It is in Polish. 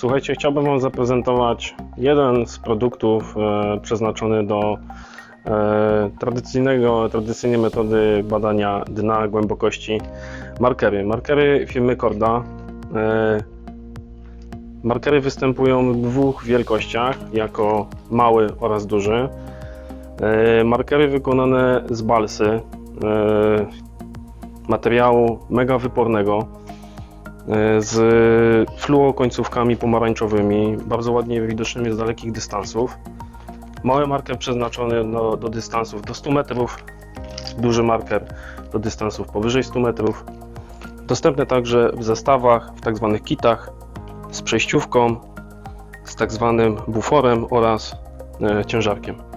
Słuchajcie, chciałbym Wam zaprezentować jeden z produktów e, przeznaczony do e, tradycyjnego, tradycyjnej metody badania dna głębokości markery. Markery firmy Korda. E, markery występują w dwóch wielkościach, jako mały oraz duży. Markery wykonane z balsy, materiału mega wypornego z fluokońcówkami pomarańczowymi, bardzo ładnie widocznymi z dalekich dystansów. Mały marker przeznaczony do, do dystansów do 100 metrów, duży marker do dystansów powyżej 100 metrów. Dostępne także w zestawach, w tak zwanych kitach z przejściówką, z tak zwanym buforem oraz e, ciężarkiem.